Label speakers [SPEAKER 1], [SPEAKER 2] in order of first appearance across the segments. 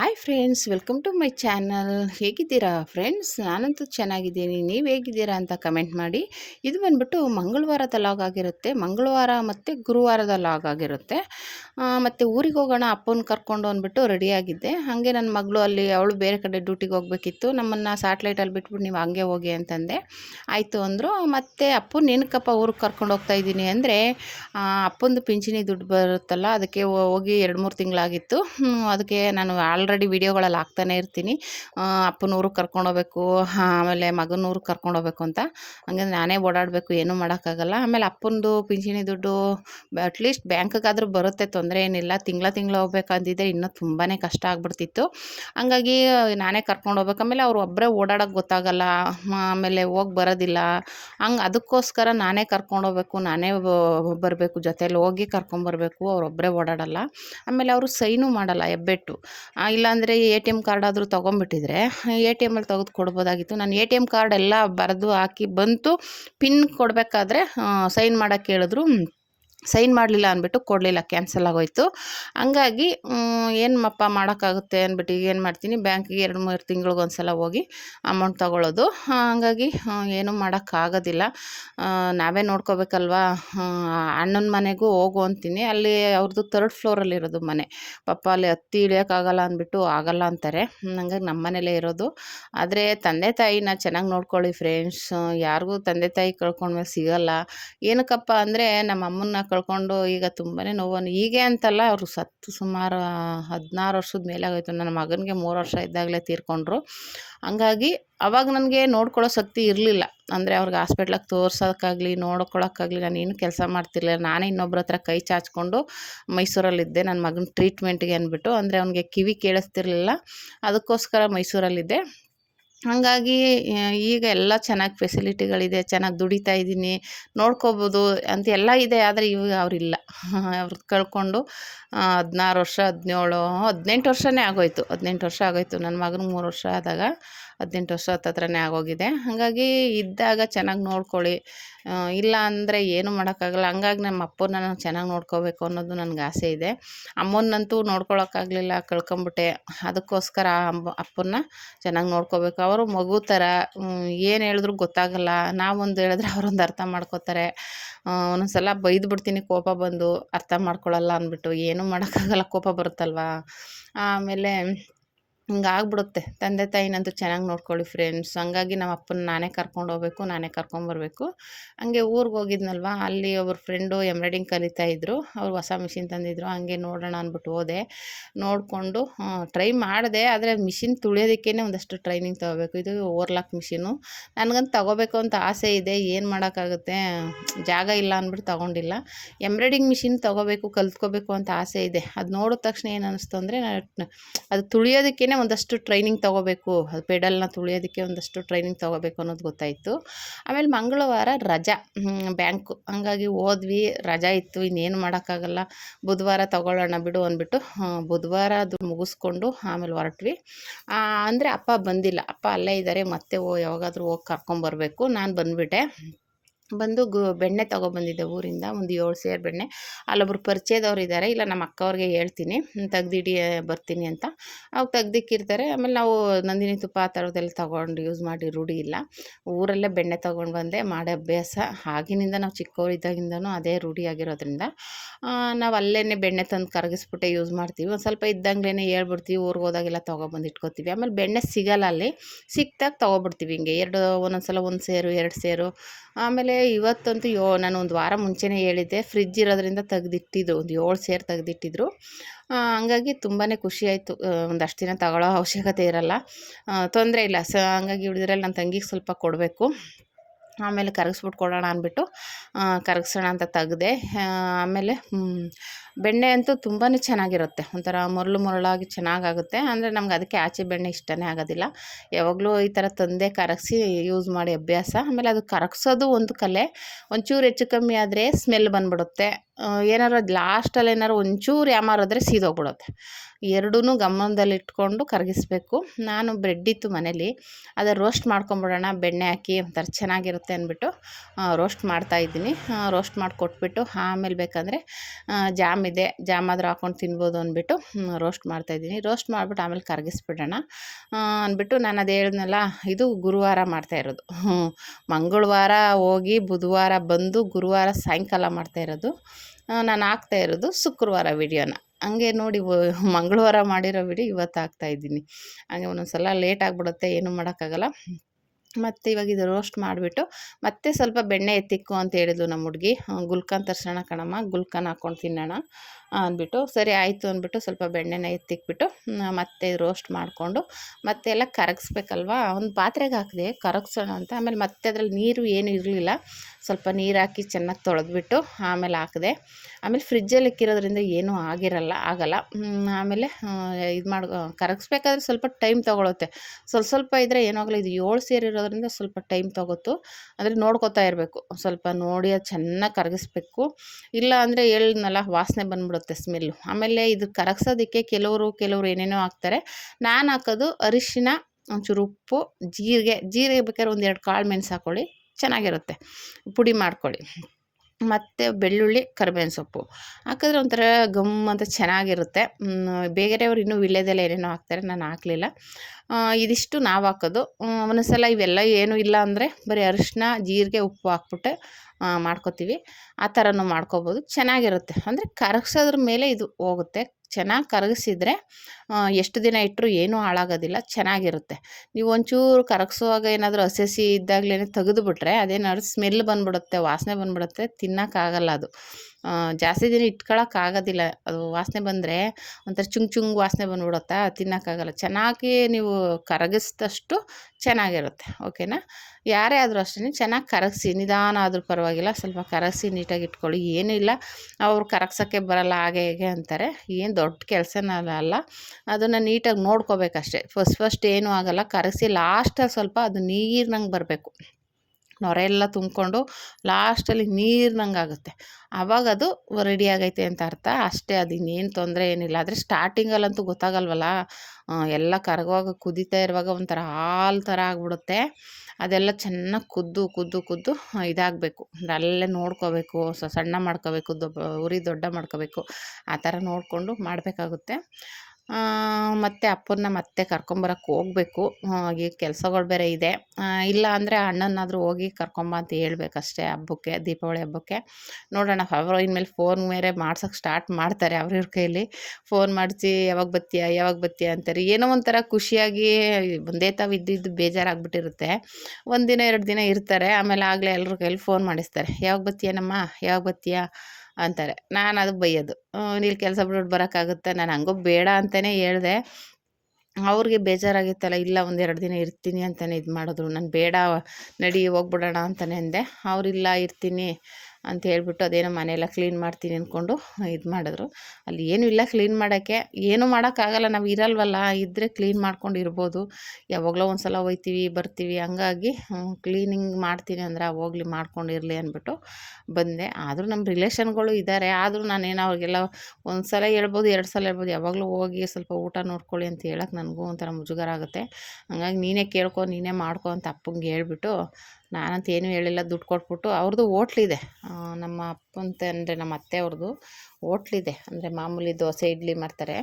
[SPEAKER 1] Hi friends welcome to my channel ಹೇಗಿದ್ದೀರಾ friends ನಾನಂತೂ ಚೆನ್ನಾಗಿದ್ದೀನಿ. ನೀವು ಹೇಗಿದ್ದೀರಾ ಅಂತ ಕಮೆಂಟ್ ಮಾಡಿ. ಇದು ಬಂದ್ಬಿಟ್ಟು ಮಂಗಳವಾರದ ಲಾಗ್ ಆಗಿರುತ್ತೆ. ಮಂಗಳವಾರ ಮತ್ತು ಗುರುವಾರದ ಲಾಗ್ ಆಗಿರುತ್ತೆ. ಮತ್ತು ಊರಿಗೆ ಹೋಗೋಣ ಅಪ್ಪನ ಕರ್ಕೊಂಡು ಅಂದ್ಬಿಟ್ಟು ರೆಡಿಯಾಗಿದ್ದೆ ಹಾಗೆ ನನ್ನ ಮಗಳು ಅಲ್ಲಿ, ಅವಳು ಬೇರೆ ಕಡೆ ಡ್ಯೂಟಿಗೆ ಹೋಗಬೇಕಿತ್ತು. ನಮ್ಮನ್ನು ಸ್ಯಾಟ್ಲೈಟಲ್ಲಿ ಬಿಟ್ಬಿಟ್ಟು ನೀವು ಹಂಗೆ ಹೋಗಿ ಅಂತಂದೆ. ಆಯಿತು ಅಂದರು. ಮತ್ತು ಅಪ್ಪು ಏನಕ್ಕಪ್ಪ ಊರಿಗೆ ಕರ್ಕೊಂಡು ಹೋಗ್ತಾ ಇದ್ದೀನಿ. ಅಂದರೆ ಅಪ್ಪಂದು ಪಿಂಚಣಿ ದುಡ್ಡು ಬರುತ್ತಲ್ಲ, ಅದಕ್ಕೆ ಹೋಗಿ ಎರಡು ಮೂರು ತಿಂಗಳಾಗಿತ್ತು. ಅದಕ್ಕೆ ನಾನು ಆಲ್ರೆಡಿ ವೀಡಿಯೋಗಳಲ್ಲಿ ಹಾಕ್ತಾನೆ ಇರ್ತೀನಿ. ಅಪ್ಪನ ಊರಿಗೆ ಕರ್ಕೊಂಡೋಗ್ಬೇಕು ಆಮೇಲೆ ಮಗನ ಊರಿಗೆ ಕರ್ಕೊಂಡೋಗ್ಬೇಕು ಅಂತ. ಹಂಗಂದ್ರೆ ನಾನೇ ಓಡಾಡಬೇಕು, ಏನೂ ಮಾಡೋಕ್ಕಾಗಲ್ಲ. ಆಮೇಲೆ ಅಪ್ಪನದು ಪಿಂಚಣಿ ದುಡ್ಡು ಅಟ್ಲೀಸ್ಟ್ ಬ್ಯಾಂಕ್ಗಾದರೂ ಬರುತ್ತೆ, ತೊಂದರೆ ಏನಿಲ್ಲ. ತಿಂಗಳ ತಿಂಗಳ ಹೋಗ್ಬೇಕಂದಿದ್ದರೆ ಇನ್ನೂ ತುಂಬಾ ಕಷ್ಟ ಆಗಿಬಿಡ್ತಿತ್ತು. ಹಂಗಾಗಿ ನಾನೇ ಕರ್ಕೊಂಡು ಹೋಗ್ಬೇಕು. ಆಮೇಲೆ ಅವ್ರು ಒಬ್ಬರೇ ಓಡಾಡೋಕ್ಕೆ ಗೊತ್ತಾಗಲ್ಲ, ಆಮೇಲೆ ಹೋಗಿ ಬರೋದಿಲ್ಲ. ಹಂಗೆ ಅದಕ್ಕೋಸ್ಕರ ನಾನೇ ಕರ್ಕೊಂಡೋಗ್ಬೇಕು ನಾನೇ ಬರಬೇಕು, ಜೊತೇಲಿ ಹೋಗಿ ಕರ್ಕೊಂಬರ್ಬೇಕು. ಒಬ್ಬರೇ ಓಡಾಡಲ್ಲ. ಆಮೇಲೆ ಅವರು ಸೈನು ಮಾಡಲ್ಲ, ಹೆಬ್ಬೆಟ್ಟು. ಇಲ್ಲಾಂದರೆ ಎ ಟಿ ಎಂ ಕಾರ್ಡ್ ಆದರೂ ತೊಗೊಂಬಿಟ್ಟಿದ್ರೆ ಎ ಟಿ ಎಮ್ಮಲ್ಲಿ ತೆಗೆದು ಕೊಡ್ಬೋದಾಗಿತ್ತು ನಾನು ಎ ಟಿ ಎಂ ಕಾರ್ಡ್ ಎಲ್ಲ ಬರೆದು ಹಾಕಿ ಬಂತು. ಪಿನ್ ಕೊಡಬೇಕಾದ್ರೆ ಸೈನ್ ಮಾಡೋಕ್ಕೆ ಹೇಳಿದ್ರು. ಸೈನ್ ಮಾಡಲಿಲ್ಲ ಅಂದ್ಬಿಟ್ಟು ಕೊಡಲಿಲ್ಲ, ಕ್ಯಾನ್ಸಲ್ ಆಗೋಯ್ತು. ಹಂಗಾಗಿ ಏನಪ್ಪ ಮಾಡೋಕ್ಕಾಗುತ್ತೆ ಅಂದ್ಬಿಟ್ಟು ಈಗ ಏನು ಮಾಡ್ತೀನಿ, ಬ್ಯಾಂಕಿಗೆ ಎರಡು ಮೂರು ತಿಂಗಳಿಗೊಂದ್ಸಲ ಹೋಗಿ ಅಮೌಂಟ್ ತೊಗೊಳ್ಳೋದು. ಹಂಗಾಗಿ ಏನೂ ಮಾಡೋಕ್ಕಾಗೋದಿಲ್ಲ. ನಾವೇ ನೋಡ್ಕೋಬೇಕಲ್ವಾ? ಅಣ್ಣನ ಮನೆಗೂ ಹೋಗು ಅಂತೀನಿ. ಅಲ್ಲಿ ಅವ್ರದ್ದು ತರ್ಡ್ ಫ್ಲೋರಲ್ಲಿರೋದು ಮನೆ. ಪಾಪ ಅಲ್ಲಿ ಹತ್ತಿ ಇಳಿಯೋಕ್ಕಾಗಲ್ಲ ಅಂದ್ಬಿಟ್ಟು ಆಗಲ್ಲ ಅಂತಾರೆ. ಹಂಗಾಗಿ ನಮ್ಮ ಮನೇಲೇ ಇರೋದು. ಆದರೆ ತಂದೆ ತಾಯಿನ ಚೆನ್ನಾಗಿ ನೋಡ್ಕೊಳ್ಳಿ ಫ್ರೆಂಡ್ಸ್ ಯಾರಿಗೂ ತಂದೆ ತಾಯಿ ಕಳ್ಕೊಂಡ್ಮೇಲೆ ಸಿಗಲ್ಲ. ಏನಕ್ಕಪ್ಪ ಅಂದರೆ ನಮ್ಮ ಅಮ್ಮನ್ನ ಕಳ್ಕೊಂಡು ಈಗ ತುಂಬಾ ನೋವನ್ನು. ಹೀಗೆ ಅಂತಲ್ಲ ಅವರು ಸತ್ತು ಸುಮಾರು ಹದಿನಾರು ವರ್ಷದ ಮೇಲೆ ಆಗೋಯ್ತು. ನನ್ನ ಮಗನಿಗೆ ಮೂರು ವರ್ಷ ಇದ್ದಾಗಲೇ ತೀರ್ಕೊಂಡ್ರು. ಹಂಗಾಗಿ ಅವಾಗ ನನಗೆ ನೋಡ್ಕೊಳ್ಳೋ ಶಕ್ತಿ ಇರಲಿಲ್ಲ. ಅಂದರೆ ಅವ್ರಿಗೆ ಹಾಸ್ಪಿಟ್ಲಾಗ ತೋರ್ಸೋಕ್ಕಾಗಲಿ, ನೋಡ್ಕೊಳಕ್ಕಾಗಲಿ ನಾನು ಏನು ಕೆಲಸ ಮಾಡ್ತಿರ್ಲಿಲ್ಲ. ನಾನೇ ಇನ್ನೊಬ್ರ ಹತ್ರ ಕೈ ಚಾಚ್ಕೊಂಡು ಮೈಸೂರಲ್ಲಿದ್ದೆ. ನನ್ನ ಮಗನ ಟ್ರೀಟ್ಮೆಂಟ್ಗೆ ಅಂದ್ಬಿಟ್ಟು. ಅಂದರೆ ಅವನಿಗೆ ಕಿವಿ ಕೇಳಿಸ್ತಿರ್ಲಿಲ್ಲ. ಅದಕ್ಕೋಸ್ಕರ ಮೈಸೂರಲ್ಲಿದ್ದೆ. ಹಾಗಾಗಿ ಈಗ ಎಲ್ಲ ಚೆನ್ನಾಗಿ ಫೆಸಿಲಿಟಿಗಳಿದೆ ಚೆನ್ನಾಗಿ ದುಡಿತಾ ಇದ್ದೀನಿ, ನೋಡ್ಕೋಬೋದು ಅಂತ ಎಲ್ಲ ಇದೆ, ಆದರೆ ಇವಾಗ ಅವರಿಲ್ಲ. ಅವ್ರು ಕಳ್ಕೊಂಡು ಹದಿನಾರು ವರ್ಷ, ಹದಿನೇಳು, ಹದಿನೆಂಟು ವರ್ಷನೇ ಆಗೋಯ್ತು. ಹದಿನೆಂಟು ವರ್ಷ ಆಗೋಯ್ತು. ನನ್ನ ಮಗನಿಗೆ ಮೂರು ವರ್ಷ ಆದಾಗ ಹದಿನೆಂಟು ವರ್ಷ ಹತ್ತತ್ರನೇ ಆಗೋಗಿದೆ. ಹಾಗಾಗಿ ಇದ್ದಾಗ ಚೆನ್ನಾಗಿ ನೋಡ್ಕೊಳ್ಳಿ. ಇಲ್ಲ ಅಂದರೆ ಏನೂ ಮಾಡೋಕ್ಕಾಗಲ್ಲ. ಹಂಗಾಗಿ ನಮ್ಮ ಅಪ್ಪನ ನಾನು ಚೆನ್ನಾಗಿ ನೋಡ್ಕೋಬೇಕು ಅನ್ನೋದು ನನಗೆ ಆಸೆ ಇದೆ. ಅಮ್ಮನಂತೂ ನೋಡ್ಕೊಳಕ್ಕಾಗಲಿಲ್ಲ, ಕಳ್ಕೊಂಬಿಟ್ಟೆ. ಅದಕ್ಕೋಸ್ಕರ ಅಮ್ಮ, ಅಪ್ಪನ್ನ ಚೆನ್ನಾಗಿ ನೋಡ್ಕೋಬೇಕು. ಅವರು ಮಗು ಥರ ಏನು ಹೇಳಿದ್ರು ಗೊತ್ತಾಗಲ್ಲ. ನಾವೊಂದು ಹೇಳಿದ್ರೆ ಅವರೊಂದು ಅರ್ಥ ಮಾಡ್ಕೋತಾರೆ. ಒಂದೊಂದು ಸಲ ಬೈದು ಬಿಡ್ತೀನಿ, ಕೋಪ ಬಂದು ಅರ್ಥ ಮಾಡ್ಕೊಳ್ಳಲ್ಲ ಅಂದ್ಬಿಟ್ಟು. ಏನೂ ಮಾಡೋಕ್ಕಾಗಲ್ಲ, ಕೋಪ ಬರುತ್ತಲ್ವಾ? ಆಮೇಲೆ ಹಿಂಗಾಗ್ಬಿಡುತ್ತೆ. ತಂದೆ ತಾಯಿನಂತೂ ಚೆನ್ನಾಗಿ ನೋಡ್ಕೊಳ್ಳಿ ಫ್ರೆಂಡ್ಸ್ ಹಂಗಾಗಿ ನಮ್ಮ ಅಪ್ಪನ ನಾನೇ ಕರ್ಕೊಂಡು ಹೋಗ್ಬೇಕು, ನಾನೇ ಕರ್ಕೊಂಬರ್ಬೇಕು ಹಂಗೆ ಊರಿಗೆ ಹೋಗಿದ್ನಲ್ವ, ಅಲ್ಲಿ ಒಬ್ಬರು ಫ್ರೆಂಡು ಎಂಬ್ರಾಯ್ಡಿಂಗ್ ಕಲಿತಾ ಇದ್ದರು ಅವ್ರು ಹೊಸ ಮಿಷಿನ್ ತಂದಿದ್ರು. ಹಂಗೆ ನೋಡೋಣ ಅಂದ್ಬಿಟ್ಟು ಹೋದೆ. ನೋಡಿಕೊಂಡು ಟ್ರೈ ಮಾಡಿದೆ. ಆದರೆ ಮಿಷಿನ್ ತುಳಿಯೋದಕ್ಕೇ ಒಂದಷ್ಟು ಟ್ರೈನಿಂಗ್ ತೊಗೋಬೇಕು. ಇದು ಓರ್ಲಾಕ್ ಮಿಷಿನು ನನಗಂತ ತೊಗೋಬೇಕು ಅಂತ ಆಸೆ ಇದೆ. ಏನು ಮಾಡೋಕ್ಕಾಗುತ್ತೆ? ಜಾಗ ಇಲ್ಲ ಅಂದ್ಬಿಟ್ಟು ತೊಗೊಂಡಿಲ್ಲ. ಎಂಬ್ರಾಯ್ಡಿಂಗ್ ಮಿಷಿನ್ ತೊಗೋಬೇಕು, ಕಲ್ತ್ಕೋಬೇಕು ಅಂತ ಆಸೆ ಇದೆ. ಅದು ನೋಡಿದ ತಕ್ಷಣ ಏನು ಅನ್ನಿಸ್ತು ಅಂದರೆ ಅದು ತುಳಿಯೋದಕ್ಕೇ ಒಂದಷ್ಟು ಟ್ರೈನಿಂಗ್ ತೊಗೋಬೇಕು. ಅದು ಪೆಡಲ್ನ ತುಳಿಯೋದಕ್ಕೆ ಒಂದಷ್ಟು ಟ್ರೈನಿಂಗ್ ತೊಗೋಬೇಕು ಅನ್ನೋದು ಗೊತ್ತಾಯಿತು. ಆಮೇಲೆ ಮಂಗಳವಾರ ರಜಾ. ಬ್ಯಾಂಕು ಹಂಗಾಗಿ ಹೋದ್ವಿ. ರಜಾ ಇತ್ತು. ಇನ್ನೇನು ಮಾಡೋಕ್ಕಾಗಲ್ಲ. ಬುಧವಾರ ತೊಗೊಳ್ಳೋಣ ಬಿಡು ಅಂದ್ಬಿಟ್ಟು ಬುಧವಾರ ಅದು ಮುಗಿಸ್ಕೊಂಡು ಆಮೇಲೆ ಹೊರಟ್ವಿ. ಅಂದರೆ ಅಪ್ಪ ಬಂದಿಲ್ಲ. ಅಪ್ಪ ಅಲ್ಲೇ ಇದ್ದಾರೆ. ಮತ್ತೆ ಓ, ಯಾವಾಗಾದರೂ ಹೋಗಿ ಕರ್ಕೊಂಬರ್ಬೇಕು. ನಾನು ಬಂದುಬಿಟ್ಟೆ. ಬಂದು ಗು, ಬೆಣ್ಣೆ ತೊಗೊಬಂದಿದ್ದೆ ಊರಿಂದ, ಒಂದು ಏಳು ಸೇರು ಬೆಣ್ಣೆ. ಅಲ್ಲೊಬ್ರು ಪರಿಚಯದವ್ರು ಇದ್ದಾರೆ ಇಲ್ಲ ನಮ್ಮ ಅಕ್ಕವ್ರಿಗೆ ಹೇಳ್ತೀನಿ ತೆಗ್ದಿಡಿ ಬರ್ತೀನಿ ಅಂತ. ಅವಾಗ ತೆಗ್ದಿಕ್ಕಿರ್ತಾರೆ, ಆಮೇಲೆ ನಾವು ನಂದಿನಿ ತುಪ್ಪ ಆ ಥರದ್ದೆಲ್ಲ ತೊಗೊಂಡು ಯೂಸ್ ಮಾಡಿ ರೂಢಿ ಇಲ್ಲ. ಊರಲ್ಲೇ ಬೆಣ್ಣೆ ತೊಗೊಂಡು ಬಂದೆ, ಮಾಡೋ ಅಭ್ಯಾಸ ಆಗಿನಿಂದ ನಾವು ಚಿಕ್ಕವರಿದ್ದಾಗಿಂದನೂ ಅದೇ ರೂಢಿ ಆಗಿರೋದ್ರಿಂದ ನಾವು ಅಲ್ಲೇ ಬೆಣ್ಣೆ ತಂದು ಕರಗಿಸ್ಬಿಟ್ಟೆ ಯೂಸ್ ಮಾಡ್ತೀವಿ. ಒಂದು ಸ್ವಲ್ಪ ಇದ್ದಂಗ್ಲೇ ಹೇಳ್ಬಿಡ್ತೀವಿ, ಊರಿಗೆ ಹೋದಾಗೆಲ್ಲ ತೊಗೊಬಂದು ಇಟ್ಕೋತೀವಿ. ಆಮೇಲೆ ಬೆಣ್ಣೆ ಸಿಗಲ್ಲ ಅಲ್ಲಿ ಸಿಕ್ತಾಗ ತೊಗೊಬಿಡ್ತೀವಿ ಹಿಂಗೆ, ಎರಡು ಒಂದೊಂದು ಸಲ ಒಂದು ಸೇರು, ಎರಡು ಸೇರು. ಆಮೇಲೆ ಇವತ್ತಂತೂ ಯೋ, ನಾನು ಒಂದು ವಾರ ಮುಂಚೆನೇ ಹೇಳಿದ್ದೆ ಫ್ರಿಜ್ ಇರೋದ್ರಿಂದ ತೆಗೆದಿಟ್ಟಿದ್ರು, ಒಂದು ಏಳು ಸೇರು ತೆಗೆದಿಟ್ಟಿದ್ರು. ಹಂಗಾಗಿ ತುಂಬಾ ಖುಷಿ ಆಯಿತು. ಒಂದಷ್ಟು ದಿನ ತಗೊಳ್ಳೋ ಅವಶ್ಯಕತೆ ಇರಲ್ಲ. ತೊಂದರೆ ಇಲ್ಲ. ಸ, ಹಂಗಾಗಿ ಉಳಿದ್ರಲ್ಲಿ ನನ್ನ ತಂಗಿಗೆ ಸ್ವಲ್ಪ ಕೊಡಬೇಕು. ಆಮೇಲೆ ಕರಗಿಸ್ಬಿಟ್ಟು ಕೊಡೋಣ ಅಂದ್ಬಿಟ್ಟು ಕರಗಿಸೋಣ ಅಂತ ತೆಗ್ದೆ. ಆಮೇಲೆ ಬೆಣ್ಣೆ ಅಂತೂ ತುಂಬಾ ಚೆನ್ನಾಗಿರುತ್ತೆ. ಒಂಥರ ಮೊರಳು ಮೊರಳಾಗಿ ಚೆನ್ನಾಗಾಗುತ್ತೆ. ಅಂದರೆ ನಮ್ಗೆ ಅದಕ್ಕೆ ಆಚೆ ಬೆಣ್ಣೆ ಇಷ್ಟನೇ ಆಗೋದಿಲ್ಲ. ಯಾವಾಗಲೂ ಈ ಥರ ತಂದೆ ಕರಗಿಸಿ ಯೂಸ್ ಮಾಡಿ ಅಭ್ಯಾಸ. ಆಮೇಲೆ ಅದು ಕರಗಿಸೋದು ಒಂದು ಕಲೆ. ಒಂಚೂರು ಹೆಚ್ಚು ಕಮ್ಮಿ ಆದರೆ ಸ್ಮೆಲ್ ಬಂದ್ಬಿಡುತ್ತೆ. ಏನಾರು ಲಾಸ್ಟಲ್ಲಿ ಏನಾರು ಒಂಚೂರು ಯಾಮಾರಾದರೆ ಸೀದೋಗ್ಬಿಡುತ್ತೆ. ಎರಡೂ ಗಮನದಲ್ಲಿಟ್ಕೊಂಡು ಕರಗಿಸ್ಬೇಕು. ನಾನು ಬ್ರೆಡ್ ಇತ್ತು ಮನೇಲಿ. ಅದು ರೋಸ್ಟ್ ಮಾಡ್ಕೊಂಬಿಡೋಣ. ಬೆಣ್ಣೆ ಹಾಕಿ ಒಂಥರ ಚೆನ್ನಾಗಿರುತ್ತೆ ಅಂದ್ಬಿಟ್ಟು ರೋಸ್ಟ್ ಮಾಡ್ತಾಯಿದ್ದೀನಿ ರೋಸ್ಟ್ ಮಾಡಿ ಕೊಟ್ಬಿಟ್ಟು ಆಮೇಲೆ ಬೇಕಂದರೆ ಜಾಮ್ ಇದೆ, ಜಾಮ್ ಆದರೂ ಹಾಕೊಂಡು ತಿನ್ಬೋದು ಅಂದ್ಬಿಟ್ಟು ರೋಸ್ಟ್ ಮಾಡ್ತಾಯಿದ್ದೀನಿ ರೋಸ್ಟ್ ಮಾಡಿಬಿಟ್ಟು ಆಮೇಲೆ ಕರಗಿಸ್ಬಿಡೋಣ. ಅಂದ್ಬಿಟ್ಟು ನಾನು ಅದು ಹೇಳಿದ್ನಲ್ಲ, ಇದು ಗುರುವಾರ ಮಾಡ್ತಾ ಇರೋದು. ಮಂಗಳವಾರ ಹೋಗಿ ಬುಧವಾರ ಬಂದು ಗುರುವಾರ ಸಾಯಂಕಾಲ ಮಾಡ್ತಾ ಇರೋದು. ನಾನು ಹಾಕ್ತಾ ಇರೋದು ಶುಕ್ರವಾರ ವಿಡಿಯೋನ. ಹಂಗೆ ನೋಡಿ ಮಂಗಳವಾರ ಮಾಡಿರೋ ವಿಡಿಯೋ ಇವತ್ತು ಹಾಕ್ತಾಯಿದ್ದೀನಿ ಹಾಗೆ ಒಂದೊಂದು ಸಲ ಲೇಟ್ ಆಗಿಬಿಡುತ್ತೆ, ಏನೂ ಮಾಡೋಕ್ಕಾಗಲ್ಲ. ಮತ್ತು ಇವಾಗ ಇದು ರೋಸ್ಟ್ ಮಾಡಿಬಿಟ್ಟು ಮತ್ತೆ ಸ್ವಲ್ಪ ಬೆಣ್ಣೆ ಎತ್ತಿಕ್ಕು ಅಂತ ಹೇಳಿದ್ಲು ನಮ್ಮ ಹುಡುಗಿ. ಗುಲ್ಕನ್ ತರ್ಸೋಣ ಕಣಮ್ಮ, ಗುಲ್ಕನ್ ಹಾಕ್ಕೊಂಡು ತಿನ್ನೋಣ. ಅಂದ್ಬಿಟ್ಟು, ಸರಿ ಆಯಿತು ಅಂದ್ಬಿಟ್ಟು ಸ್ವಲ್ಪ ಬೆಣ್ಣೆನ ಎತ್ತಿಕ್ಬಿಟ್ಟು ಮತ್ತೆ ರೋಸ್ಟ್ ಮಾಡಿಕೊಂಡು ಮತ್ತೆ ಎಲ್ಲ ಕರಗಿಸ್ಬೇಕಲ್ವಾ? ಒಂದು ಪಾತ್ರೆಗೆ ಹಾಕಿದೆ, ಕರಗಿಸೋಣ ಅಂತ. ಆಮೇಲೆ ಮತ್ತೆ ಅದರಲ್ಲಿ ನೀರು ಏನು ಇರಲಿಲ್ಲ. ಸ್ವಲ್ಪ ನೀರು ಹಾಕಿ ಚೆನ್ನಾಗಿ ತೊಳೆದ್ಬಿಟ್ಟು ಆಮೇಲೆ ಹಾಕಿದೆ. ಆಮೇಲೆ ಫ್ರಿಜ್ಜಲ್ಲಿ ಇಕ್ಕಿರೋದ್ರಿಂದ ಏನೂ ಆಗಿರಲ್ಲ, ಆಗಲ್ಲ. ಆಮೇಲೆ ಇದು ಮಾಡಿ, ಕರಗಿಸ್ಬೇಕಾದ್ರೆ ಸ್ವಲ್ಪ ಟೈಮ್ ತೊಗೊಳುತ್ತೆ. ಸ್ವಲ್ಪ ಸ್ವಲ್ಪ ಇದ್ದರೆ ಏನಾಗಲ್ಲ, ಇದು ಏಳು ಸೇರಿರೋದ್ರಿಂದ ಸ್ವಲ್ಪ ಟೈಮ್ ತೊಗೊತ್ತು. ಅಂದರೆ ನೋಡ್ಕೋತಾ ಇರಬೇಕು. ಸ್ವಲ್ಪ ನೋಡಿ ಅದು ಚೆನ್ನಾಗಿ ಕರಗಿಸ್ಬೇಕು. ಇಲ್ಲ ಅಂದರೆ ಹೇಳಿದ್ನಲ್ಲ ವಾಸನೆ ಬಂದ್ಬಿಡುತ್ತೆ. ಸ್ಮೆಲ್ಲು ಆಮೇಲೆ ಇದು ಕರಗ್ಸೋದಕ್ಕೆ ಕೆಲವರು ಕೆಲವರು ಏನೇನೋ ಹಾಕ್ತಾರೆ. ನಾನು ಹಾಕೋದು ಅರಿಶಿನ, ಒಂಚೂರು ಉಪ್ಪು, ಜೀರಿಗೆ ಜೀರಿಗೆ ಬೇಕಾದ್ರೆ ಒಂದೆರಡು ಕಾಳು ಮೆಣಸು ಹಾಕ್ಕೊಳ್ಳಿ ಚೆನ್ನಾಗಿರುತ್ತೆ. ಪುಡಿ ಮಾಡ್ಕೊಳ್ಳಿ. ಮತ್ತು ಬೆಳ್ಳುಳ್ಳಿ, ಕರಿಬೇವಿನ ಸೊಪ್ಪು. ಹಾಕಿದ್ರೆ ಒಂಥರ ಗಮ್ ಅಂತ ಚೆನ್ನಾಗಿರುತ್ತೆ ಬೇರೆಯವ್ರು ಇನ್ನೂ ವಿಳ್ಯದೆಲ್ಲ ಏನೇನೋ ಹಾಕ್ತಾರೆ, ನಾನು ಹಾಕಲಿಲ್ಲ. ಇದಿಷ್ಟು ನಾವು ಹಾಕೋದು ಒಂದೊಂದ್ಸಲ ಇವೆಲ್ಲ ಏನೂ ಇಲ್ಲ ಅಂದರೆ ಬರೀ ಅರಿಶಿನ ಜೀರಿಗೆ, ಉಪ್ಪು ಹಾಕ್ಬಿಟ್ಟೆ ಮಾಡ್ಕೋತೀವಿ. ಆ ಥರನೂ ಮಾಡ್ಕೋಬೋದು. ಚೆನ್ನಾಗಿರುತ್ತೆ. ಅಂದರೆ ಕರಗಿಸೋದ್ರ ಮೇಲೆ ಇದು ಹೋಗುತ್ತೆ. ಚೆನ್ನಾಗಿ ಕರಗಿಸಿದ್ರೆ ಎಷ್ಟು ದಿನ ಇಟ್ಟರು ಏನೂ ಹಾಳಾಗೋದಿಲ್ಲ. ಚೆನ್ನಾಗಿರುತ್ತೆ. ನೀವು ಒಂಚೂರು ಕರಗಿಸುವಾಗ ಏನಾದರೂ ಹಸಿ ಇದ್ದಾಗಲೇ ತೆಗೆದುಬಿಟ್ರೆ, ಅದೇನಾದ್ರು ಸ್ಮೆಲ್ ಬಂದುಬಿಡುತ್ತೆ, ವಾಸನೆ ಬಂದುಬಿಡುತ್ತೆ, ತಿನ್ನೋಕ್ಕಾಗಲ್ಲ ಅದು. ಜಾಸ್ತಿ ದಿನ ಇಟ್ಕೊಳ್ಳೋಕ್ಕಾಗೋದಿಲ್ಲ ಅದು ವಾಸನೆ ಬಂದರೆ ಒಂಥರ ಚುಂಗ್ ಚುಂಗ್ ವಾಸನೆ ಬಂದ್ಬಿಡುತ್ತಾ, ತಿನ್ನೋಕ್ಕಾಗಲ್ಲ. ಚೆನ್ನಾಗಿ ನೀವು ಕರಗಿಸಿದಷ್ಟು ಚೆನ್ನಾಗಿರುತ್ತೆ. ಓಕೆನಾ? ಯಾರೇ ಆದರೂ ಅಷ್ಟೇ ಚೆನ್ನಾಗಿ ಕರಗಿಸಿ, ನಿಧಾನ ಆದರೂ ಪರವಾಗಿಲ್ಲ, ಸ್ವಲ್ಪ ಕರಗಿಸಿ ನೀಟಾಗಿ ಇಟ್ಕೊಳ್ಳಿ. ಏನಿಲ್ಲ ಅವ್ರು ಕರಗ್ಸೋಕ್ಕೆ ಬರಲ್ಲ, ಹಾಗೆ ಹೇಗೆ ಅಂತಾರೆ. ಏನು ದೊಡ್ಡ ಕೆಲಸನಲ್ಲ ಅಲ್ಲ. ಅದನ್ನು ನೀಟಾಗಿ ನೋಡ್ಕೋಬೇಕಷ್ಟೇ. ಫಸ್ಟ್ ಫಸ್ಟ್ ಏನೂ ಆಗೋಲ್ಲ. ಕರಗಿಸಿ ಲಾಸ್ಟಲ್ಲಿ ಸ್ವಲ್ಪ ಅದು ನೀರಿನಂಗೆ ಬರಬೇಕು. ನೊರೆ ಎಲ್ಲ ತುಂಬಿಕೊಂಡು ಲಾಸ್ಟಲ್ಲಿ ನೀರಿನಂಗೆ ಆಗುತ್ತೆ ಆವಾಗ ಅದು ರೆಡಿ ಆಗೈತೆ ಅಂತ ಅರ್ಥ. ಅಷ್ಟೇ ಅದು ಇನ್ನೇನು ತೊಂದರೆ ಏನಿಲ್ಲ. ಆದರೆ ಸ್ಟಾರ್ಟಿಂಗಲ್ಲಂತೂ ಗೊತ್ತಾಗಲ್ವಲ್ಲ? ಎಲ್ಲ ಕರಗುವಾಗ ಕುದಿತಾ ಇರುವಾಗ ಒಂಥರ ಹಾಲು ಥರ ಆಗಿಬಿಡುತ್ತೆ. ಅದೆಲ್ಲ ಚೆನ್ನಾಗಿ ಕುದ್ದು ಕುದ್ದು ಕುದ್ದು ಇದಾಗಬೇಕು. ಅಲ್ಲೇ ನೋಡ್ಕೋಬೇಕು ಸಣ್ಣ ಮಾಡ್ಕೋಬೇಕು ದೊಡ್ಡ ಉರಿ ದೊಡ್ಡ ಮಾಡ್ಕೋಬೇಕು. ಆ ಥರ ನೋಡಿಕೊಂಡು ಮಾಡಬೇಕಾಗುತ್ತೆ. ಮತ್ತು ಅಪ್ಪನ್ನ ಮತ್ತೆ ಕರ್ಕೊಂಬರಕ್ಕೆ ಹೋಗಬೇಕು. ಈಗ ಕೆಲಸಗಳು ಬೇರೆ ಇದೆ. ಇಲ್ಲ ಅಂದರೆ ಅಣ್ಣನಾದರೂ ಹೋಗಿ ಕರ್ಕೊಂಬ ಅಂತ ಹೇಳ್ಬೇಕಷ್ಟೇ ಹಬ್ಬಕ್ಕೆ, ದೀಪಾವಳಿ ಹಬ್ಬಕ್ಕೆ. ನೋಡೋಣ, ಅವರು ಇನ್ಮೇಲೆ ಫೋನ್ ಮೇಲೆ ಮಾಡ್ಸೋಕ್ಕೆ ಸ್ಟಾರ್ಟ್ ಮಾಡ್ತಾರೆ ಅವ್ರಿವ್ರ ಕೈಯಲ್ಲಿ ಫೋನ್ ಮಾಡಿಸಿ, ಯಾವಾಗ ಬತ್ತೀಯಾ ಯಾವಾಗ ಬತ್ತೀಯ ಅಂತಾರೆ. ಏನೋ ಒಂಥರ ಖುಷಿಯಾಗಿ ಒಂದೇ ತಾವು ಇದ್ದಿದ್ದು ಬೇಜಾರಾಗ್ಬಿಟ್ಟಿರುತ್ತೆ. ದಿನ, ಎರಡು ದಿನ ಇರ್ತಾರೆ. ಆಮೇಲೆ ಆಗಲೇ ಎಲ್ಲರ ಕೈಲಿ ಫೋನ್ ಮಾಡಿಸ್ತಾರೆ. ಯಾವಾಗ ಬತ್ತೀಯನಮ್ಮ ಯಾವಾಗ ಬತ್ತೀಯ ಅಂತಾರೆ. ನಾನು ಅದು ಬೈಯೋದು. ಇಲ್ಲಿ ಕೆಲಸ ಬಿಟ್ಟು ಬರೋಕ್ಕಾಗುತ್ತೆ ನಾನು ಹಂಗೋ ಬೇಡ ಅಂತಲೇ ಹೇಳ್ದೆ. ಅವ್ರಿಗೆ ಬೇಜಾರಾಗಿತ್ತಲ್ಲ, ಇಲ್ಲ ಒಂದೆರಡು ದಿನ ಇರ್ತೀನಿ ಅಂತಲೇ ಇದು ಮಾಡಿದ್ರು. ನಾನು ಬೇಡ, ನಡಿ ಹೋಗ್ಬಿಡೋಣ ಅಂತಲೇ ಅಂದೆ. ಅವರಿಲ್ಲ, ಇರ್ತೀನಿ. ಅಂತ ಹೇಳ್ಬಿಟ್ಟು ಅದೇನೋ ಮನೆಯೆಲ್ಲ ಕ್ಲೀನ್ ಮಾಡ್ತೀನಿ ಅಂದ್ಕೊಂಡು ಇದು ಮಾಡಿದ್ರು. ಅಲ್ಲಿ ಏನೂ ಇಲ್ಲ ಕ್ಲೀನ್ ಮಾಡೋಕ್ಕೆ. ಏನೂ ಮಾಡೋಕ್ಕಾಗಲ್ಲ. ನಾವು ಇರಲ್ವಲ್ಲ. ಇದ್ದರೆ ಕ್ಲೀನ್ ಮಾಡ್ಕೊಂಡು ಇರ್ಬೋದು. ಯಾವಾಗಲೋ ಒಂದು ಸಲ ಹೋಯ್ತೀವಿ, ಬರ್ತೀವಿ. ಹಂಗಾಗಿ ಕ್ಲೀನಿಂಗ್ ಮಾಡ್ತೀನಿ ಅಂದರೆ ಹೋಗ್ಲಿ ಮಾಡ್ಕೊಂಡಿರಲಿ ಅಂದ್ಬಿಟ್ಟು ಬಂದೆ. ಆದರೂ ನಮ್ಮ ರಿಲೇಷನ್ಗಳು ಇದ್ದಾರೆ ಆದರೂ ನಾನೇನು ಅವ್ರಿಗೆಲ್ಲ ಒಂದು ಸಲ ಹೇಳ್ಬೋದು ಎರಡು ಸಲ ಹೇಳ್ಬೋದು. ಯಾವಾಗಲೂ ಹೋಗಿ ಸ್ವಲ್ಪ ಊಟ ನೋಡ್ಕೊಳ್ಳಿ ಅಂತ ಹೇಳಕ್ಕೆ ನನಗೂ ಒಂಥರ ಮುಜುಗರ ಆಗುತ್ತೆ. ಹಂಗಾಗಿ ನೀನೇ ಕೇಳ್ಕೊ, ನೀನೇ ಮಾಡ್ಕೊ ಅಂತ ಅಪ್ಪಂಗೆ ಹೇಳ್ಬಿಟ್ಟು ನಾನಂತ ಏನೂ ಹೇಳಿಲ್ಲ, ದುಡ್ಡು ಕೊಟ್ಬಿಟ್ಟು. ಅವ್ರದ್ದು ಓಟ್ಲಿದೆ ನಮ್ಮ ಅಪ್ಪಂತ ಅಂದರೆ ನಮ್ಮ ಅತ್ತೆ ಅವ್ರದ್ದು ಓಟ್ಲಿದೆ ಅಂದರೆ ಮಾಮೂಲಿ ದೋಸೆ, ಇಡ್ಲಿ ಮಾಡ್ತಾರೆ,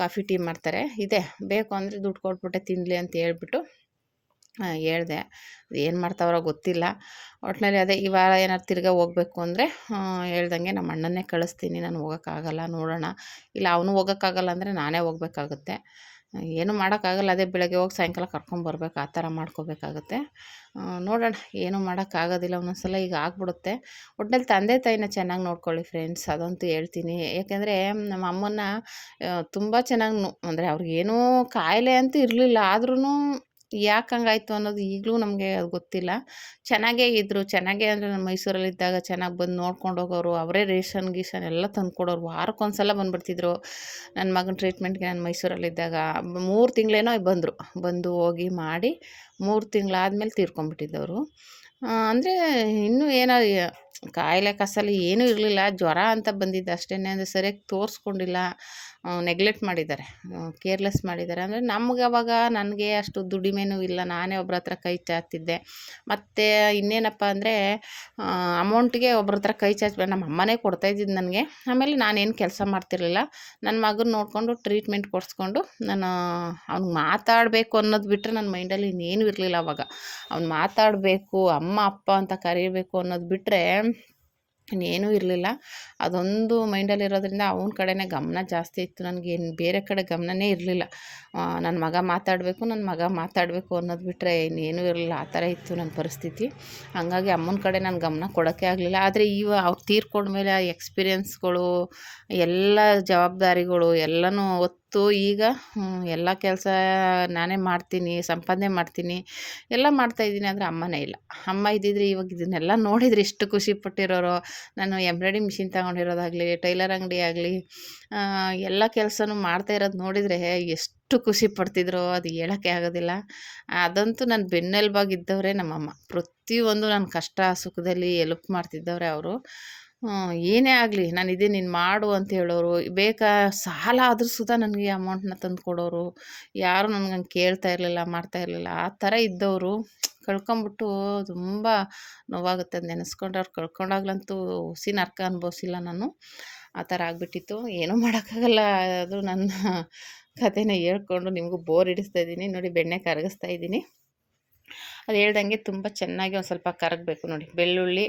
[SPEAKER 1] ಕಾಫಿ, ಟೀ ಮಾಡ್ತಾರೆ. ಇದೆ. ಬೇಕು ಅಂದರೆ ದುಡ್ಡು ಕೊಟ್ಬಿಟ್ಟೆ ತಿನ್ನಲಿ ಅಂತ ಹೇಳ್ಬಿಟ್ಟು ಹೇಳಿದೆ. ಏನು ಮಾಡ್ತಾವ್ರೋ ಗೊತ್ತಿಲ್ಲ. ಒಟ್ಟಿನಲ್ಲಿ ಅದೇ, ಈ ವಾರ ಏನಾರು ತಿರ್ಗಾ ಹೋಗ್ಬೇಕು ಅಂದರೆ ಹೇಳ್ದಂಗೆ ನಮ್ಮ ಅಣ್ಣನ್ನೇ ಕಳಿಸ್ತೀನಿ. ನಾನು ಹೋಗೋಕ್ಕಾಗಲ್ಲ, ನೋಡೋಣ. ಇಲ್ಲ, ಅವನು ಹೋಗೋಕ್ಕಾಗಲ್ಲ ಅಂದರೆ ನಾನೇ ಹೋಗ್ಬೇಕಾಗುತ್ತೆ. ಏನು ಮಾಡೋಕ್ಕಾಗಲ್ಲ. ಅದೇ ಬೆಳಗ್ಗೆ ಹೋಗಿ ಸಾಯಂಕಾಲ ಕರ್ಕೊಂಬರ್ಬೇಕು ಆ ಥರ ಮಾಡ್ಕೋಬೇಕಾಗುತ್ತೆ. ನೋಡೋಣ. ಏನೂ ಮಾಡೋಕ್ಕಾಗೋದಿಲ್ಲ. ಒಂದೊಂದು ಸಲ ಈಗ ಆಗ್ಬಿಡುತ್ತೆ. ಒಟ್ಟಿನಲ್ಲಿ ತಂದೆ ತಾಯಿನ ಚೆನ್ನಾಗಿ ನೋಡ್ಕೊಳ್ಳಿ ಫ್ರೆಂಡ್ಸ್. ಅದಂತೂ ಹೇಳ್ತೀನಿ. ಯಾಕೆಂದರೆ ನಮ್ಮ ಅಮ್ಮನ ತುಂಬ ಚೆನ್ನಾಗಿ ಅಂದರೆ ಅವ್ರಿಗೇನೂ ಕಾಯಿಲೆ ಅಂತೂ ಇರಲಿಲ್ಲ. ಆದ್ರೂ ಯಾಕೆ ಹಂಗಾಯ್ತು ಅನ್ನೋದು ಈಗಲೂ ನಮಗೆ ಅದು ಗೊತ್ತಿಲ್ಲ. ಚೆನ್ನಾಗೇ ಇದ್ದರು ಚೆನ್ನಾಗೇ ಅಂದರೆ ನಾನು ಮೈಸೂರಲ್ಲಿದ್ದಾಗ ಚೆನ್ನಾಗಿ ಬಂದು ನೋಡ್ಕೊಂಡು ಹೋಗೋರು, ಅವರೇ ರೇಷನ್, ಗೀಷನ್ ಎಲ್ಲ ತಂದುಕೊಡೋರು ವಾರಕ್ಕೊಂದು ಸಲ ಬಂದುಬಿಡ್ತಿದ್ರು. ನನ್ನ ಮಗನ ಟ್ರೀಟ್ಮೆಂಟ್ಗೆ ನಾನು ಮೈಸೂರಲ್ಲಿದ್ದಾಗ ಮೂರು ತಿಂಗಳೇನೋ ಬಂದರು. ಬಂದು ಹೋಗಿ ಮಾಡಿ ಮೂರು ತಿಂಗಳಾದ್ಮೇಲೆ ತೀರ್ಕೊಂಡ್ಬಿಟ್ಟಿದ್ದವರು. ಅಂದರೆ ಇನ್ನೂ ಏನೋ ಕಾಯಿಲೆ, ಕಸಲಿ ಏನೂ ಇರಲಿಲ್ಲ. ಜ್ವರ ಅಂತ ಬಂದಿದ್ದು ಅಷ್ಟೇ ಅಂದರೆ ಸರಿಯಾಗಿ ತೋರಿಸ್ಕೊಂಡಿಲ್ಲ. ನೆಗ್ಲೆಕ್ಟ್ ಮಾಡಿದ್ದಾರೆ. ಕೇರ್ಲೆಸ್ ಮಾಡಿದ್ದಾರೆ. ಅಂದರೆ ನಮ್ಗೆ ಅವಾಗ ನನಗೆ ಅಷ್ಟು ದುಡಿಮೆನೂ ಇಲ್ಲ. ನಾನೇ ಒಬ್ರ ಹತ್ರ ಕೈ ಚಾಚ್ತಿದ್ದೆ. ಮತ್ತು ಇನ್ನೇನಪ್ಪ ಅಂದರೆ ಅಮೌಂಟ್ಗೆ ಒಬ್ರ ಹತ್ರ ಕೈ ಚಾಚಬೇಡ ನಮ್ಮ ಅಮ್ಮನೇ ಕೊಡ್ತಾಯಿದ್ದಿದ್ದು ನನಗೆ. ಆಮೇಲೆ ನಾನೇನು ಕೆಲಸ ಮಾಡ್ತಿರಲಿಲ್ಲ. ನನ್ನ ಮಗನ ನೋಡಿಕೊಂಡು ಟ್ರೀಟ್ಮೆಂಟ್ ಕೊಡಿಸ್ಕೊಂಡು ನಾನು ಅವ್ನಿಗೆ ಮಾತಾಡಬೇಕು ಅನ್ನೋದು ಬಿಟ್ಟರೆ ನನ್ನ ಮೈಂಡಲ್ಲಿ ಇನ್ನೇನು ಇರಲಿಲ್ಲ ಅವಾಗ. ಅವ್ನು ಮಾತಾಡಬೇಕು, ಅಮ್ಮ, ಅಪ್ಪ ಅಂತ ಕರೀಬೇಕು ಅನ್ನೋದು ಬಿಟ್ಟರೆ ಇನ್ನೇನೂ ಇರಲಿಲ್ಲ. ಅದೊಂದು ಮೈಂಡಲ್ಲಿ ಇರೋದ್ರಿಂದ ಅವನ ಕಡೆನೇ ಗಮನ ಜಾಸ್ತಿ ಇತ್ತು. ನನಗೆ ಏನು ಬೇರೆ ಕಡೆ ಗಮನನೇ ಇರಲಿಲ್ಲ. ನನ್ನ ಮಗ ಮಾತಾಡಬೇಕು ನನ್ನ ಮಗ ಮಾತಾಡಬೇಕು ಅನ್ನೋದು ಬಿಟ್ಟರೆ ಇನ್ನೇನೂ ಇರಲಿಲ್ಲ. ಆ ಥರ ಇತ್ತು ನನ್ನ ಪರಿಸ್ಥಿತಿ. ಹಾಗಾಗಿ ಅಮ್ಮನ ಕಡೆ ನಾನು ಗಮನ ಕೊಡೋಕ್ಕೆ ಆಗಲಿಲ್ಲ. ಆದರೆ ಇವ ಅವ್ರು ತೀರ್ಕೊಂಡ್ಮೇಲೆ ಆ ಎಕ್ಸ್ಪೀರಿಯೆನ್ಸ್ಗಳು ಎಲ್ಲ ಜವಾಬ್ದಾರಿಗಳು ಎಲ್ಲನೂ ಹೊತ್ತು ಈಗ ಎಲ್ಲ ಕೆಲಸ ನಾನೇ ಮಾಡ್ತೀನಿ, ಸಂಪಾದನೆ ಮಾಡ್ತೀನಿ, ಎಲ್ಲ ಮಾಡ್ತಾಯಿದ್ದೀನಿ ಆದರೆ ಅಮ್ಮನೇ ಇಲ್ಲ. ಅಮ್ಮ ಇದ್ದಿದ್ರೆ ಇವಾಗ ಇದನ್ನೆಲ್ಲ ನೋಡಿದರೆ ಎಷ್ಟು ಖುಷಿ ಪಟ್ಟಿರೋರು, ನಾನು ಎಂಬ್ರಾಯ್ಡಿಂಗ್ ಮಿಷಿನ್ ತಗೊಂಡಿರೋದಾಗಲಿ, ಟೈಲರ್ ಅಂಗಡಿ ಆಗಲಿ ಎಲ್ಲ ಕೆಲಸನೂ ಮಾಡ್ತಾ ಇರೋದು ನೋಡಿದರೆ ಎಷ್ಟು ಖುಷಿ ಪಡ್ತಿದ್ರು, ಅದು ಹೇಳೋಕ್ಕೆ ಆಗೋದಿಲ್ಲ. ಅದಂತೂ ನನ್ನ ಬೆನ್ನೆಲುಬಾಗಿದ್ದವರೇ ನಮ್ಮಮ್ಮ. ಪ್ರತಿಯೊಂದು ನನ್ನ ಕಷ್ಟ ಸುಖದಲ್ಲಿ ಎಲ್ಪ್ ಮಾಡ್ತಿದ್ದವ್ರೆ ಅವರು. ಏನೇ ಆಗಲಿ ನಾನು ಇದೇ ನೀನು ಮಾಡು ಅಂತ ಹೇಳೋರು, ಬೇಕಾ ಸಾಲ ಆದರೂ ಸುತ ನನಗೆ ಅಮೌಂಟ್ನ ತಂದು ಕೊಡೋರು, ಯಾರೂ ನನಗೆ ಹಂಗೆ ಕೇಳ್ತಾ ಇರಲಿಲ್ಲ, ಮಾಡ್ತಾ ಇರಲಿಲ್ಲ, ಆ ಥರ ಇದ್ದವರು ಕಳ್ಕೊಂಬಿಟ್ಟು ತುಂಬ ನೋವಾಗುತ್ತೆ ಅದು ನೆನೆಸ್ಕೊಂಡ್ರೆ, ಅವ್ರು ಕಳ್ಕೊಂಡಾಗ್ಲಂತೂ ಹುಸಿ ನರ್ಕ ಅನುಭವಿಸಿಲ್ಲ ನಾನು. ಆ ಥರ ಆಗಿಬಿಟ್ಟಿತ್ತು. ಏನೂ ಮಾಡೋಕ್ಕಾಗಲ್ಲ ಅದು ನನ್ನ ಕಥೆನ ಹೇಳ್ಕೊಂಡು ನಿಮಗೂ ಬೋರ್ ಹಿಡಿಸ್ತಾ ಇದ್ದೀನಿ. ನೋಡಿ, ಬೆಣ್ಣೆ ಕರಗಿಸ್ತಾ ಇದ್ದೀನಿ. ಅದು ಹೇಳ್ದಂಗೆ ತುಂಬ ಚೆನ್ನಾಗಿ ಒಂದು ಸ್ವಲ್ಪ ಕರಗಬೇಕು ನೋಡಿ. ಬೆಳ್ಳುಳ್ಳಿ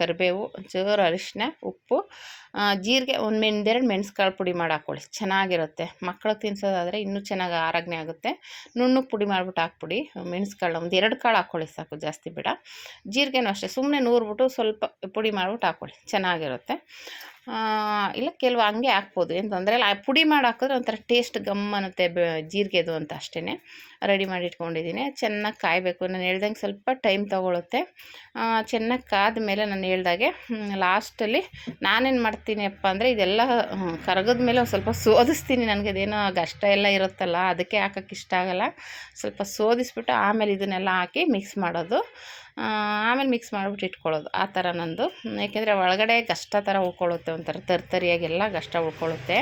[SPEAKER 1] ಕರಿಬೇವು ಒಂಚೂರು ಅರಿಶಿನ ಉಪ್ಪು ಜೀರಿಗೆ ಒಂದು ಮೆಣದೆರಡು ಮೆಣಸ್ಕಾಳು ಪುಡಿ ಮಾಡಿ ಹಾಕ್ಕೊಳ್ಳಿ. ಚೆನ್ನಾಗಿರುತ್ತೆ. ಮಕ್ಕಳು ತಿನ್ಸೋದಾದರೆ ಇನ್ನೂ ಚೆನ್ನಾಗಿ ಆರೋಗ್ಯ ಆಗುತ್ತೆ. ನುಣ್ಣಗೆ ಪುಡಿ ಮಾಡಿಬಿಟ್ಟು ಹಾಕ್ಬಿಡಿ. ಮೆಣಸ್ಕಾಳು ಒಂದು ಎರಡು ಕಾಳು ಹಾಕ್ಕೊಳ್ಳಿ ಸಾಕು, ಜಾಸ್ತಿ ಬೇಡ. ಜೀರಿಗೆನೂ ಅಷ್ಟೇ ಸುಮ್ಮನೆ ನೂರ್ಬಿಟ್ಟು ಸ್ವಲ್ಪ ಪುಡಿ ಮಾಡಿಬಿಟ್ಟು ಹಾಕ್ಕೊಳ್ಳಿ. ಚೆನ್ನಾಗಿರುತ್ತೆ. ಇಲ್ಲ ಕೆಲವು ಹಂಗೆ ಹಾಕ್ಬೋದು. ಏನು ತೊಂದರೆ ಇಲ್ಲ. ಪುಡಿ ಮಾಡಿ ಹಾಕಿದ್ರೆ ಒಂಥರ ಟೇಸ್ಟ್ ಗಮ್ ಅನ್ನುತ್ತೆ. ಜೀರಿಗೆದು ಅಂತ ಅಷ್ಟೇ ರೆಡಿ ಮಾಡಿ ಇಟ್ಕೊಂಡಿದ್ದೀನಿ ಚೆನ್ನಾಗಿ ಕಾಯಬೇಕು. ನಾನು ಹೇಳ್ದಂಗೆ ಸ್ವಲ್ಪ ಟೈಮ್ ತೊಗೊಳುತ್ತೆ. ಚೆನ್ನಾಗಿ ಕಾದ ಮೇಲೆ ನಾನು ಹೇಳ್ದಾಗೆ ಲಾಸ್ಟಲ್ಲಿ ನಾನೇನು ಮಾಡ್ತೀನಿ ಅಪ್ಪ ಅಂದರೆ ಇದೆಲ್ಲ ಕರಗದ ಮೇಲೆ ಒಂದು ಸ್ವಲ್ಪ ಸೋದಿಸ್ತೀನಿ. ನನಗೆ ಅದೇನೋ ಗಷ್ಟ ಎಲ್ಲ ಇರುತ್ತಲ್ಲ, ಅದಕ್ಕೆ ಹಾಕೋಕ್ಕೆ ಇಷ್ಟ ಆಗೋಲ್ಲ. ಸ್ವಲ್ಪ ಸೋದಿಸ್ಬಿಟ್ಟು ಆಮೇಲೆ ಇದನ್ನೆಲ್ಲ ಹಾಕಿ ಮಿಕ್ಸ್ ಮಾಡೋದು. ಆಮೇಲೆ ಮಿಕ್ಸ್ ಮಾಡಿಬಿಟ್ಟು ಇಟ್ಕೊಳ್ಳೋದು. ಆ ಥರ ನಂದು. ಯಾಕೆಂದರೆ ಒಳಗಡೆ ಕಷ್ಟ ಥರ ಉಳ್ಕೊಳ್ಳುತ್ತೆ, ಒಂಥರ ತರ್ತರಿಯಾಗೆಲ್ಲ ಕಷ್ಟ ಉಳ್ಕೊಳ್ಳುತ್ತೆ.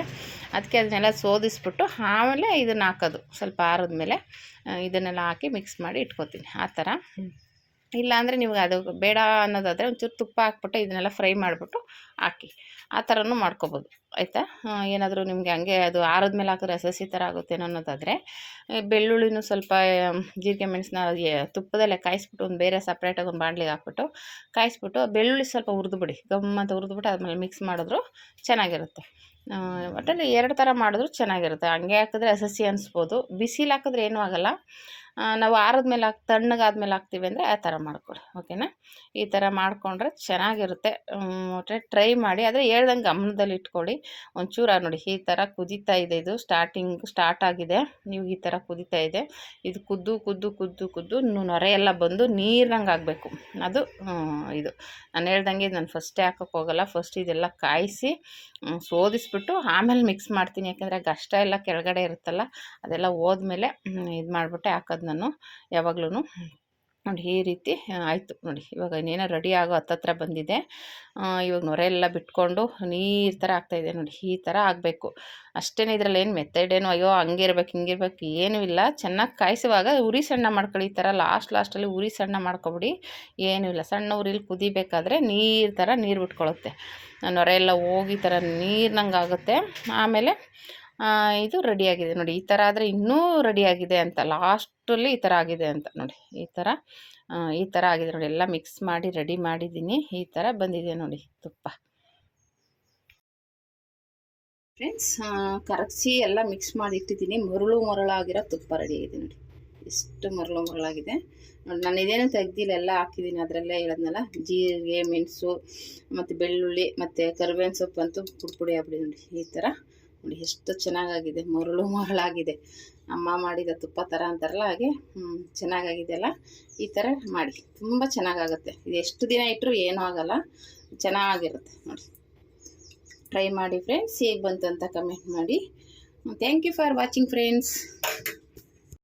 [SPEAKER 1] ಅದಕ್ಕೆ ಅದನ್ನೆಲ್ಲ ಸೋದಿಸ್ಬಿಟ್ಟು ಆಮೇಲೆ ಇದನ್ನು ಹಾಕೋದು. ಸ್ವಲ್ಪ ಆರಿದ್ಮೇಲೆ ಇದನ್ನೆಲ್ಲ ಹಾಕಿ ಮಿಕ್ಸ್ ಮಾಡಿ ಇಟ್ಕೋತೀನಿ. ಆ ಥರ. ಇಲ್ಲಾಂದರೆ ನಿಮ್ಗೆ ಅದು ಬೇಡ ಅನ್ನೋದಾದರೆ ಒಂಚೂರು ತುಪ್ಪ ಹಾಕ್ಬಿಟ್ಟು ಇದನ್ನೆಲ್ಲ ಫ್ರೈ ಮಾಡಿಬಿಟ್ಟು ಹಾಕಿ. ಆ ಥರನೂ ಮಾಡ್ಕೊಬೋದು. ಆಯಿತಾ? ಏನಾದರೂ ನಿಮಗೆ ಹಂಗೆ ಅದು ಆರಿದ್ಮೇಲೆ ಹಾಕಿದ್ರೆ ಹಸಿ ಥರ ಆಗುತ್ತೇನೋ ಅನ್ನೋದಾದರೆ ಬೆಳ್ಳುಳ್ಳಿನೂ ಸ್ವಲ್ಪ ಜೀರಿಗೆ ಮೆಣಸಿನ ತುಪ್ಪದಲ್ಲೇ ಕಾಯಿಸ್ಬಿಟ್ಟು ಒಂದು ಬೇರೆ ಸಪ್ರೇಟಾಗಿ ಒಂದು ಬಾಣಲಿಗೆ ಹಾಕ್ಬಿಟ್ಟು ಕಾಯಿಸ್ಬಿಟ್ಟು ಬೆಳ್ಳುಳ್ಳಿ ಸ್ವಲ್ಪ ಹುರಿದ್ಬಿಡಿ ಗಮ್ ಅಂತ ಹುರಿದ್ಬಿಟ್ಟು ಆದಮೇಲೆ ಮಿಕ್ಸ್ ಮಾಡಿದ್ರು ಚೆನ್ನಾಗಿರುತ್ತೆ. ಒಟ್ಟಲ್ಲಿ ಎರಡು ಥರ ಮಾಡಿದ್ರು ಚೆನ್ನಾಗಿರುತ್ತೆ. ಹಂಗೆ ಹಾಕಿದ್ರೆ ಹಸಿ ಅನಿಸ್ಬೋದು. ಬಿಸಿಲು ಹಾಕಿದ್ರೆ ಏನೂ ಆಗೋಲ್ಲ. ನಾವು ಆರದ ಮೇಲೆ ಹಾಕಿ ತಣ್ಣಗಾದ್ಮೇಲೆ ಹಾಕ್ತೀವಿ ಅಂದರೆ ಆ ಥರ ಮಾಡ್ಕೊಳ್ಳಿ ಓಕೆನಾ? ಈ ಥರ ಮಾಡಿಕೊಂಡ್ರೆ ಚೆನ್ನಾಗಿರುತ್ತೆ. ಒಟ್ಟೆ ಟ್ರೈ ಮಾಡಿ, ಆದರೆ ಹೇಳ್ದಂಗೆ ಗಮನದಲ್ಲಿ ಇಟ್ಕೊಳ್ಳಿ. ಒಂಚೂರು ನೋಡಿ, ಈ ಥರ ಕುದೀತಾ ಇದೆ, ಇದು ಸ್ಟಾರ್ಟಿಂಗ್ ಸ್ಟಾರ್ಟ್ ಆಗಿದೆ. ನೀವು ಈ ಥರ ಕುದೀತಾ ಇದೆ. ಇದು ಕುದ್ದು ಕುದ್ದು ಕುದ್ದು ಕುದ್ದು ನೊರೆ ಎಲ್ಲ ಬಂದು ನೀರಿನಂಗೆ ಆಗಬೇಕು. ಅದು ಇದು. ನಾನು ಹೇಳ್ದಂಗೆ ನಾನು ಫಸ್ಟೇ ಹಾಕೋಕ್ಕೆ ಹೋಗಲ್ಲ. ಫಸ್ಟ್ ಇದೆಲ್ಲ ಕಾಯಿಸಿ ಸೋದಿಸ್ಬಿಟ್ಟು ಆಮೇಲೆ ಮಿಕ್ಸ್ ಮಾಡ್ತೀನಿ. ಯಾಕೆಂದರೆ ಗಷ್ಟ ಎಲ್ಲ ಕೆಳಗಡೆ ಇರುತ್ತಲ್ಲ, ಅದೆಲ್ಲ ಹೋದ್ಮೇಲೆ ಇದು ಮಾಡಿಬಿಟ್ಟೆ ಹಾಕೋದು. ನಾನು ಯಾವಾಗ್ಲೂ ನೋಡಿ ಈ ರೀತಿ ಆಯಿತು ನೋಡಿ ಇವಾಗ ಇನ್ನೇನೋ ರೆಡಿ ಆಗೋ ಹತ್ತತ್ರ ಬಂದಿದೆ. ಇವಾಗ ನೊರೆ ಎಲ್ಲ ಬಿಟ್ಕೊಂಡು ನೀರು ಥರ ಆಗ್ತಾಯಿದೆ ನೋಡಿ ಈ ಥರ ಆಗಬೇಕು. ಅಷ್ಟೇ ಇದರಲ್ಲಿ ಏನು ಮೆತ್ತಡೇನು ಅಯ್ಯೋ ಹಂಗಿರ್ಬೇಕು ಹಿಂಗಿರ್ಬೇಕು ಏನೂ ಇಲ್ಲ. ಚೆನ್ನಾಗಿ ಕಾಯಿಸುವಾಗ ಉರಿ ಸಣ್ಣ ಮಾಡ್ಕೊಳ್ಳಿ ಈ ಥರ ಲಾಸ್ಟ್ ಲಾಸ್ಟಲ್ಲಿ ಉರಿ ಸಣ್ಣ ಮಾಡ್ಕೊಬಿಡಿ. ಏನೂ ಇಲ್ಲ. ಸಣ್ಣ ಉರಿಲಿ ಕುದಿಬೇಕಾದ್ರೆ ನೀರು ಥರ ನೀರು ಬಿಟ್ಕೊಳ್ಳುತ್ತೆ ನೊರೆ ಎಲ್ಲ ಹೋಗಿ ಥರ ನೀರಿನಂಗೆ ಆಗುತ್ತೆ ಆಮೇಲೆ ಇದು ರೆಡಿಯಾಗಿದೆ ನೋಡಿ, ಈ ಥರ ಆದರೆ ಇನ್ನೂ ರೆಡಿಯಾಗಿದೆ ಅಂತ, ಲಾಸ್ಟಲ್ಲಿ ಈ ಥರ ಆಗಿದೆ ಅಂತ ನೋಡಿ, ಈ ಥರ ಈ ಥರ ಆಗಿದೆ ನೋಡಿ, ಎಲ್ಲ ಮಿಕ್ಸ್ ಮಾಡಿ ರೆಡಿ ಮಾಡಿದ್ದೀನಿ, ಈ ಥರ ಬಂದಿದೆ ನೋಡಿ, ತುಪ್ಪ. ಫ್ರೆಂಡ್ಸ್ ಕರಗಿಸಿ ಎಲ್ಲ ಮಿಕ್ಸ್ ಮಾಡಿ ಇಟ್ಟಿದ್ದೀನಿ, ಮರಳು ಮರಳಾಗಿರೋ ತುಪ್ಪ ರೆಡಿ ಆಗಿದೆ ನೋಡಿ, ಎಷ್ಟು ಮರಳು ಮರಳಾಗಿದೆ. ನೋಡಿ, ನಾನು ಇದೇನು ತೆಗ್ದಿಲ್ಲ, ಎಲ್ಲ ಹಾಕಿದ್ದೀನಿ ಅದರಲ್ಲೇ ಹೇಳಿದ್ನಲ್ಲ, ಜೀರಿಗೆ, ಮೆಣಸು, ಮತ್ತು ಬೆಳ್ಳುಳ್ಳಿ, ಮತ್ತು ಕರಿಬೇವಿನ ಸೊಪ್ಪು ಅಂತೂ ಪುಡಿ ಪುಡಿ ಆಗ್ಬಿಡಿ ನೋಡಿ, ಈ ಥರ ನೋಡಿ ಎಷ್ಟು ಚೆನ್ನಾಗಾಗಿದೆ, ಮರಳು ಮರಳಾಗಿದೆ. ಅಮ್ಮ ಮಾಡಿದ ತುಪ್ಪ ಥರ ಅಂತಾರಲ್ಲ ಹಾಗೆ ಚೆನ್ನಾಗಾಗಿದೆ ಅಲ್ಲ? ಈ ಥರ ಮಾಡಿ. ತುಂಬ ಚೆನ್ನಾಗಾಗುತ್ತೆ. ಇದು ಎಷ್ಟು ದಿನ ಇಟ್ಟರು ಏನೂ ಆಗೋಲ್ಲ, ಚೆನ್ನಾಗಿರುತ್ತೆ ನೋಡಿ. ಟ್ರೈ ಮಾಡಿ ಫ್ರೆಂಡ್ಸ್ ಹೇಗೆ ಬಂತು ಅಂತ ಕಮೆಂಟ್ ಮಾಡಿ. Thank you for watching friends